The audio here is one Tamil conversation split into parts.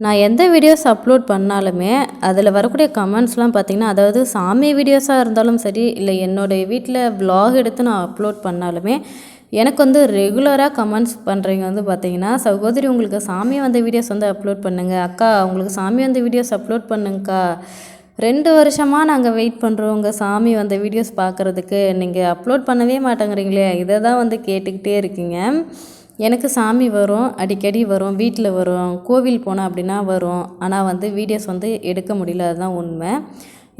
நான் எந்த வீடியோஸ் அப்லோட் பண்ணாலுமே அதில் வரக்கூடிய கமெண்ட்ஸ்லாம் பார்த்திங்கன்னா அதாவது சாமி வீடியோஸாக இருந்தாலும் சரி இல்லை என்னுடைய வீட்டில் vlog எடுத்து நான் அப்லோட் பண்ணாலுமே எனக்கு வந்து ரெகுலராக கமெண்ட்ஸ் பண்ணுறவங்க வந்து பார்த்தீங்கன்னா சகோதரி உங்களுக்கு சாமி வந்த வீடியோஸ் வந்து அப்லோட் பண்ணுங்கள் அக்கா உங்களுக்கு சாமி வந்த வீடியோஸ் அப்லோட் பண்ணுங்கக்கா. ரெண்டு வருஷமாக நாங்கள் வெயிட் பண்ணுறோம் உங்கள் சாமி வந்த வீடியோஸ் பார்க்குறதுக்கு நீங்கள் அப்லோட் பண்ணவே மாட்டேங்கிறீங்களே. இதை தான் வந்து கேட்டுக்கிட்டே இருக்கீங்க. எனக்கு சாமி வரும் அடிக்கடி வரும் வீட்டில் வரும் கோவில் போனேன் அப்படின்னா வரும். ஆனால் வந்து வீடியோஸ் வந்து எடுக்க முடியல அதுதான் உண்மை.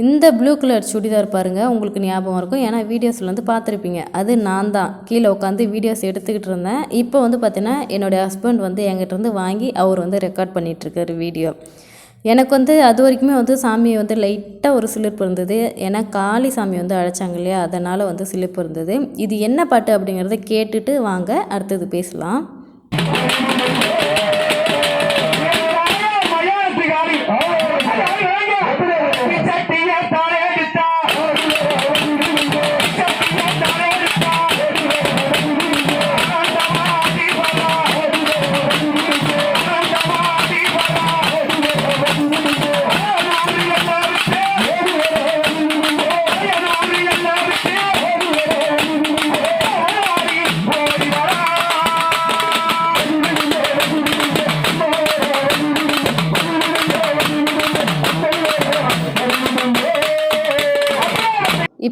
இந்த ப்ளூ கலர் சுடிதார் பாருங்கள் உங்களுக்கு ஞாபகம் இருக்கும். ஏன்னா வீடியோஸில் வந்து பார்த்துருப்பீங்க அது நான் தான். கீழே உட்காந்து வீடியோஸ் எடுத்துக்கிட்டு இருந்தேன். இப்போ வந்து பார்த்தீங்கன்னா என்னுடைய ஹஸ்பண்ட் வந்து என்கிட்ட இருந்து வாங்கி அவர் வந்து ரெக்கார்ட் பண்ணிகிட்ருக்காரு வீடியோ. எனக்கு வந்து அது வரைக்குமே வந்து சாமி வந்து லைட்டாக ஒரு சிலிர்ப்பு இருந்தது. ஏன்னா காளி சாமி வந்து அழைச்சாங்க இல்லையா? அதனால் வந்து சிலிர்ப்பு இருந்தது. இது என்ன பாட்டு அப்படிங்கிறத கேட்டுட்டு வாங்க. அடுத்தது பேசலாம்.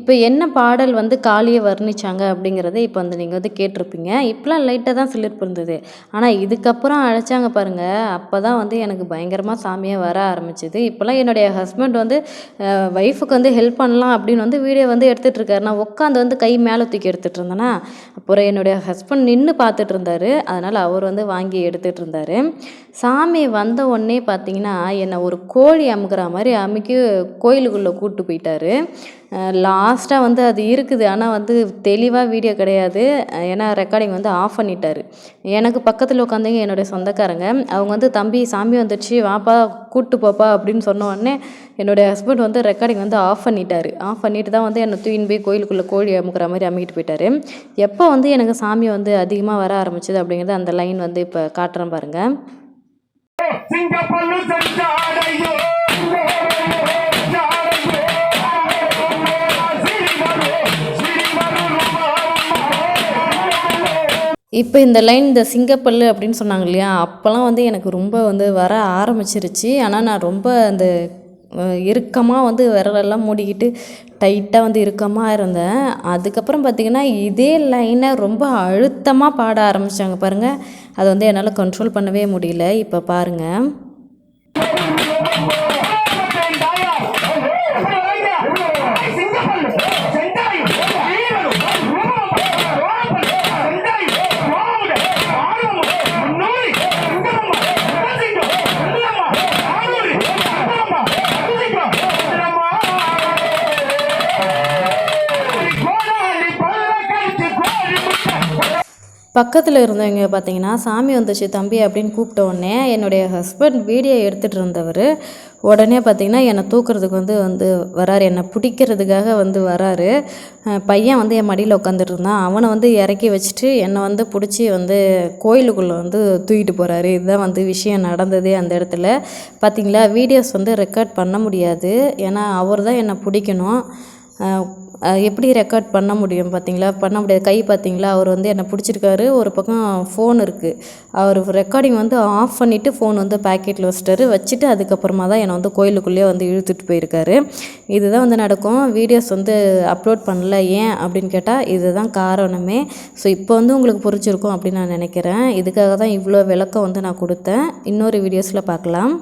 இப்போ என்ன பாடல் வந்து காளியை வர்ணிச்சாங்க அப்படிங்கிறத இப்போ வந்து நீங்கள் வந்து கேட்டிருப்பீங்க. இப்போலாம் லைட்டாக தான் சிலிர்ப்பு இருந்தது ஆனால் இதுக்கப்புறம் அழைச்சாங்க பாருங்கள் அப்போ தான் வந்து எனக்கு பயங்கரமாக சாமியாக வர ஆரம்பிச்சிது. இப்போலாம் என்னுடைய ஹஸ்பண்ட் வந்து ஒய்ஃபுக்கு வந்து ஹெல்ப் பண்ணலாம் அப்படின்னு வந்து வீடியோ வந்து எடுத்துகிட்டு இருக்காரு. நான் உட்காந்து வந்து கை மேலே தூக்கி எடுத்துகிட்டு இருந்தேன்னா அப்புறம் என்னுடைய ஹஸ்பண்ட் நின்று பார்த்துட்டு இருந்தார். அதனால் அவர் வந்து வாங்கி எடுத்துகிட்டு இருந்தார். சாமி வந்த உடனே பார்த்தீங்கன்னா என்னை ஒரு கோழி அமுக்கிற மாதிரி அமுக்கி கோயிலுக்குள்ளே கூப்பிட்டு போயிட்டாரு. லாஸ்ட்டாக வந்து அது இருக்குது ஆனால் வந்து தெளிவாக வீடியோ கிடையாது. ஏன்னா ரெக்கார்டிங் வந்து ஆஃப் பண்ணிட்டார். எனக்கு பக்கத்தில் உட்காந்தவங்க என்னுடைய சொந்தக்காரங்க. அவங்க வந்து தம்பி சாமி வந்துடுச்சு வாப்பா கூப்பிட்டு போப்பா அப்படின்னு சொன்ன உடனே என்னுடைய ஹஸ்பண்ட் வந்து ரெக்கார்டிங் வந்து ஆஃப் பண்ணிட்டார். ஆஃப் பண்ணிட்டு தான் வந்து என்னை தூயின் போய் கோயிலுக்குள்ளே கோழி அமுக்கிற மாதிரி அமுக்கிட்டு போயிட்டார். எப்போ வந்து எனக்கு சாமி வந்து அதிகமாக வர ஆரம்பிச்சது அப்படிங்கிறது அந்த லைன் வந்து இப்போ காட்டுறேன் பாருங்கள் இப்போ இந்த லைன் இந்த சிங்கப்பல்லு அப்படின்னு சொன்னாங்க இல்லையா அப்போல்லாம் வந்து எனக்கு ரொம்ப வந்து வர ஆரம்பிச்சிருச்சு. ஆனால் நான் ரொம்ப அந்த இறுக்கமாக வந்து விரலெல்லாம் மூடிக்கிட்டு டைட்டாக வந்து இறுக்கமாக இருந்தேன். அதுக்கப்புறம் பார்த்திங்கன்னா இதே லைனை ரொம்ப அழுத்தமாக பாட ஆரம்பித்தாங்க பாருங்கள் அதை வந்து என்னால் கண்ட்ரோல் பண்ணவே முடியல. இப்போ பாருங்கள் பக்கத்தில் இருந்தவங்க பார்த்தீங்கன்னா சாமி வந்துச்சு தம்பி அப்படின்னு கூப்பிட்ட உடனே என்னுடைய ஹஸ்பண்ட் வீடியோ எடுத்துகிட்டு இருந்தவர் உடனே பார்த்தீங்கன்னா என்னை தூக்குறதுக்கு வந்து வந்து வராரு. என்னை பிடிக்கிறதுக்காக வந்து வராரு. பையன் வந்து என் மடியில் உட்காந்துட்டு இருந்தான். அவனை வந்து இறக்கி வச்சுட்டு என்னை வந்து பிடிச்சி வந்து கோயிலுக்குள்ளே வந்து தூக்கிட்டு போகிறாரு இதுதான் வந்து விஷயம் நடந்தது அந்த இடத்துல. பார்த்தீங்களா வீடியோஸ் வந்து ரெக்கார்ட் பண்ண முடியாது. ஏன்னா அவர் தான் என்னை பிடிக்கணும். எப்படி ரெக்கார்ட் பண்ண முடியும் பார்த்தீங்களா? பண்ண முடியாது. கை பார்த்தீங்களா? அவர் வந்து என்னை பிடிச்சிருக்காரு. ஒரு பக்கம் ஃபோன் இருக்குது அவர் ரெக்கார்டிங் வந்து ஆஃப் பண்ணிவிட்டு ஃபோன் வந்து பேக்கெட்டில் வச்சுட்டாரு. வச்சுட்டு அதுக்கப்புறமா தான் என்னை வந்து கோயிலுக்குள்ளேயே வந்து இழுத்துட்டு போயிருக்காரு. இதுதான் வந்து நடக்கும். வீடியோஸ் வந்து அப்லோட் பண்ணல. ஏன் அப்படின்னு கேட்டால் இதுதான் காரணமே. ஸோ இப்போ வந்து உங்களுக்கு புரிஞ்சிருக்கும் அப்படின்னு நான் நினைக்கிறேன். இதுக்காக தான் இவ்வளோ விளக்கம் வந்து நான் கொடுத்தேன். இன்னொரு வீடியோஸில் பார்க்கலாம்.